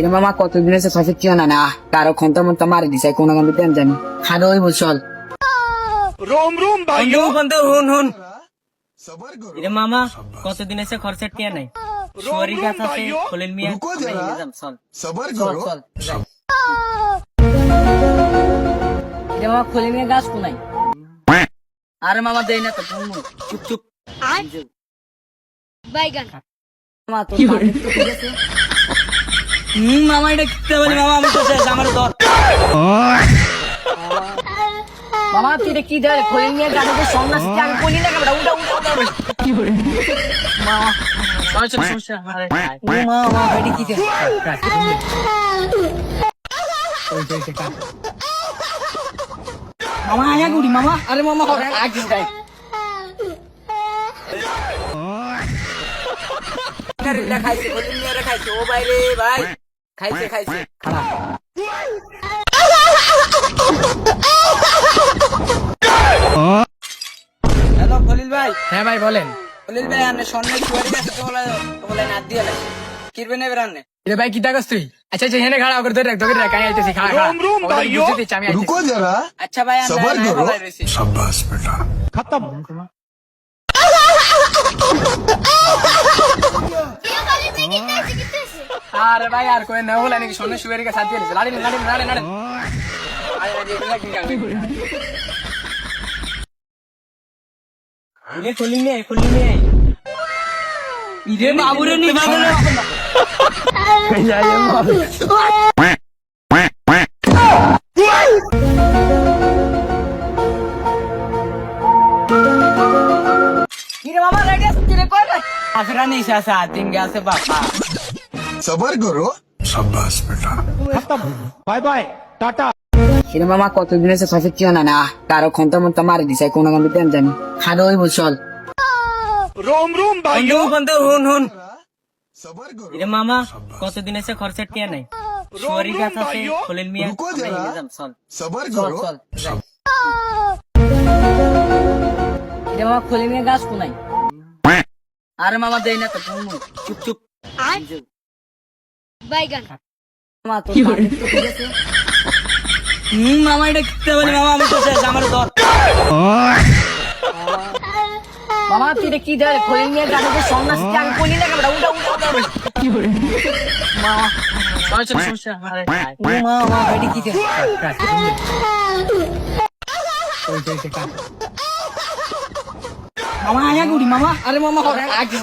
এর মামা কতদিন আছে সফিক কিও না না? কারও ক্ষন্ত মন্ত মারি দিছে কোনো কোনো দেন জানি। খাদো ওই বসল রোম রোম ভাই। হুন হুন। মামা কতদিন আছে খরচেট কিয়া নাই? সরি মামা খলিল হ্যাঁ। দেই না তো চুপ চুপ। বাইগান। হুম, মামা, এটা কিনতে বলি, মামা আমি তো শেষ আমার দর মামা, তুই এটা কি দেয় খলি নিয়ে গাছে সন্ন্যাসী আমি কলি না কেমন উল্টা উল্টা উল্টা কি করে মামা, চল সমস্যা আরে ও মা মা, এটা কি দেয় মামা, আয়া গুড়ি, মামা। আরে, মামা আগে যাই খাইছে খলি নিয়ে খাইছে ও ভাই ভাই। খাইছে খাইছে খারাপ হ্যালো খলিল ভাই। হ্যাঁ ভাই বলেন। খলিল ভাই আপনি স্বর্ণের চুয়ারি কাছে তো বলে তো বলে না দিয়ে লাগে কিরবে নেবে রান্নে? রে ভাই কি দাগাস তুই? আচ্ছা আচ্ছা এখানে খাড়া করে ধরে রাখ ধরে রাখ আমি আইতেছি খাড়া খাড়া। রুকো জরা আচ্ছা ভাই আমি সবার করো শাবাশ বেটা। খতম। আরে ভাই, আর কোই না, বলে নাকি সোনে সুয়ের কে সাথে লাড়ি লাড়ি লাড়ি লাড়ি আরে আরে এগুলা কি খুলি নে খুলি নে। ইরে বাবুরে, নি বাবুরে। কই সবার করো সাব্বাস বেটা বাই বাই টাটা হিরো মামা কতদিন আছে ফাঁসে কিও না না? কারও খন্ত মন্ত মারি দিছে কোন গান দেন দেন খাদো ওই বসল রোম রোম ভাই। বন্ধু বন্ধু হুন হুন। সবার করো হিরো মামা কতদিন আছে খরচা কিয়া নাই? সরি গাছ আছে খলিল মিয়া। রুকো যারা। সবার করো হিরো মামা খলিল মিয়া গাছ কোনাই আরে মামা দেই না তো চুপ চুপ। বাইগান মামা তো? হুম, মামা, এটা কিনতে বলি? মামা আমি তো শেষ, আমার দর মামা আয়া গুড়ি, মামা। আরে, মামা আগে